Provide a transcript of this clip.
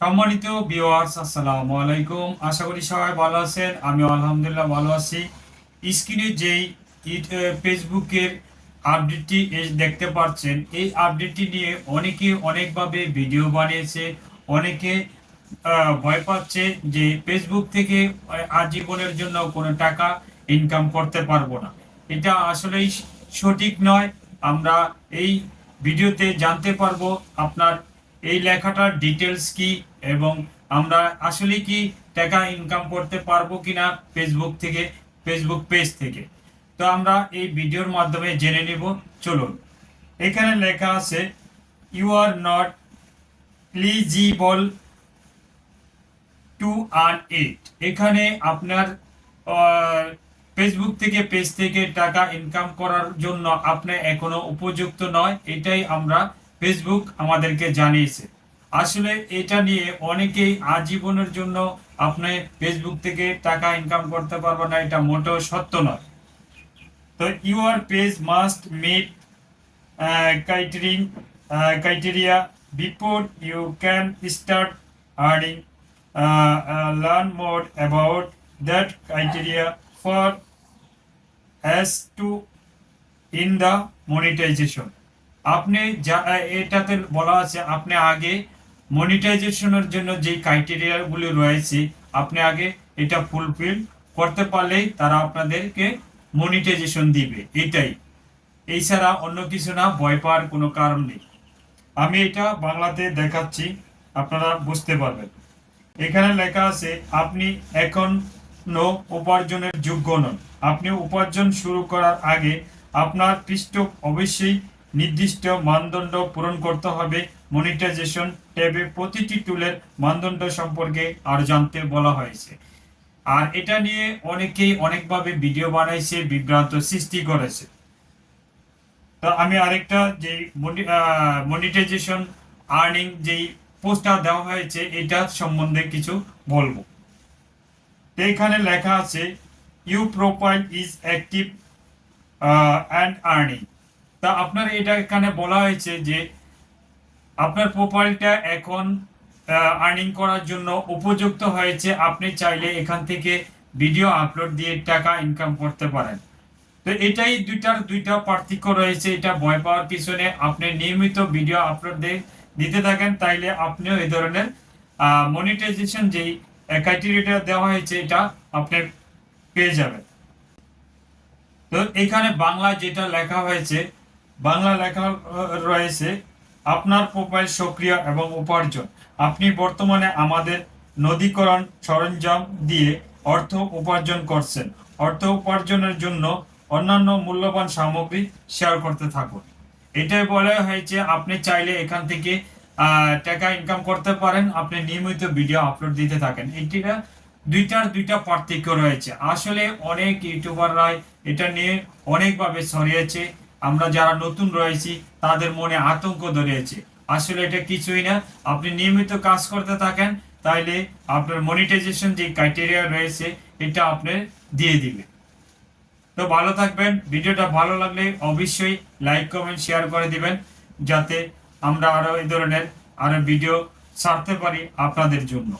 সম্মানিত ভিউয়ার্স আসসালামু আলাইকুম। আশা করি সবাই ভালো আছেন। আমি আলহামদুলিল্লাহ ভালো আছি। স্ক্রিনে যেই ফেসবুকের আপডেটটি দেখতে পাচ্ছেন, এই আপডেটটি নিয়ে অনেকে অনেকভাবে ভিডিও বানিয়েছে, অনেকে ভয় পাচ্ছে যে ফেসবুক থেকে আজীবনের জন্য কোনো টাকা ইনকাম করতে পারব না। এটা আসলেই সঠিক নয়। আমরা এই ভিডিওতে জানতে পারব আপনার এই লেখাটার ডিটেলস কি এবং আমরা আসলে কি টাকা ইনকাম করতে পারব কিনা ফেসবুক থেকে ফেসবুক পেজ থেকে। তো আমরা এই ভিডিওর মাধ্যমে জেনে নেব। চলুন। এখানে লেখা আছে you are not eligible to earn it এখানে আপনার ফেসবুক থেকে পেজ থেকে টাকা ইনকাম করার জন্য আপনি এখনও উপযুক্ত নয়। এটাই আমরা ফেসবুক আমাদেরকে জানিয়েছে। আসলে এটা নিয়ে অনেকেই আজীবনের জন্য আপনি ফেসবুক থেকে টাকা ইনকাম করতে পারবেন না, এটা মোটেও সত্য নয়। তো your page must meet criteria criteria before you can start earning learn more about that criteria for as to in the monetization আপনি যা, এটাতে বলা আছে, আপনি আগে মনিটাইজেশনের জন্য যে ক্রাইটেরিয়াগুলি রয়েছে, আপনি আগে এটা ফুলফিল করতে পারলেই তারা আপনাদেরকে মনিটাইজেশন দিবে। এটাই। এছাড়া অন্য কিছু না, ভয় পাওয়ার কোনো কারণ নেই। আমি এটা বাংলাতে দেখাচ্ছি, আপনারা বুঝতে পারবেন। এখানে লেখা আছে, আপনি এখনও উপার্জনের যোগ্য নন। আপনি উপার্জন শুরু করার আগে আপনার পৃষ্ঠ অবশ্যই নির্দিষ্ট মানদণ্ড পূরণ করতে হবে। মনিটাইজেশন ট্যাবে প্রতিটি টুলের মানদণ্ড সম্পর্কে আর জানতে বলা হয়েছে। আর এটা নিয়ে অনেকেই অনেকভাবে ভিডিও বানাইছে, বিভ্রান্ত সৃষ্টি করেছে। তো আমি আরেকটা যে মনিটাইজেশন আর্নিং যেই পোস্টার দেওয়া হয়েছে, এটা সম্বন্ধে কিছু বলব। তো এখানে লেখা আছে you profile is active and earning তা আপনার এটা এখানে বলা হয়েছে যে আপনার প্রোফাইলটা এখন আর্নিং করার জন্য উপযুক্ত হয়েছে। আপনি চাইলে এখান থেকে ভিডিও আপলোড দিয়ে টাকা ইনকাম করতে পারেন। তো এটাই দুইটার দুইটা পার্থক্য রয়েছে, এটা ভয় পাওয়ার পিছনে। আপনি নিয়মিত ভিডিও আপলোড দিতে থাকেন, তাইলে আপনিও এই ধরনের মনিটাইজেশন যেই ক্রাইটেরিয়াটা দেওয়া হয়েছে, এটা আপনি পেয়ে যাবেন। তো এখানে বাংলা যেটা লেখা হয়েছে বাংলা লেখা রয়েছে, আপনার প্রোফাইল সক্রিয় এবং উপার্জন। আপনি বর্তমানে আমাদের নদীকরণ সরঞ্জাম দিয়ে অর্থ উপার্জন করছেন। অর্থ উপার্জনের জন্য অন্যান্য মূল্যবান সামগ্রী শেয়ার করতে থাকুন। এটাই বলা হয়েছে, আপনি চাইলে এখান থেকে টাকা ইনকাম করতে পারেন। আপনি নিয়মিত ভিডিও আপলোড দিতে থাকেন। এটিরা দুইটার দুইটা পার্থক্য রয়েছে। আসলে অনেক ইউটিউবাররাই এটা নিয়ে অনেকভাবে ছড়িয়েছে। আমরা যারা নতুন রয়েছি, তাদের মনে আতঙ্ক ধরেছে আসলে এটা কিছুই না। আপনি নিয়মিত কাজ করতে থাকেন, তাইলে আপনার মনিটাইজেশন যে ক্রাইটেরিয়া রয়েছে, এটা আপনি দিয়ে দিবে তো ভালো থাকবেন। ভিডিওটা ভালো লাগলে অবশ্যই লাইক কমেন্ট শেয়ার করে দিবেন, যাতে আমরা আরও এই ধরনের আরও ভিডিও ছাড়তে পারি আপনাদের জন্য।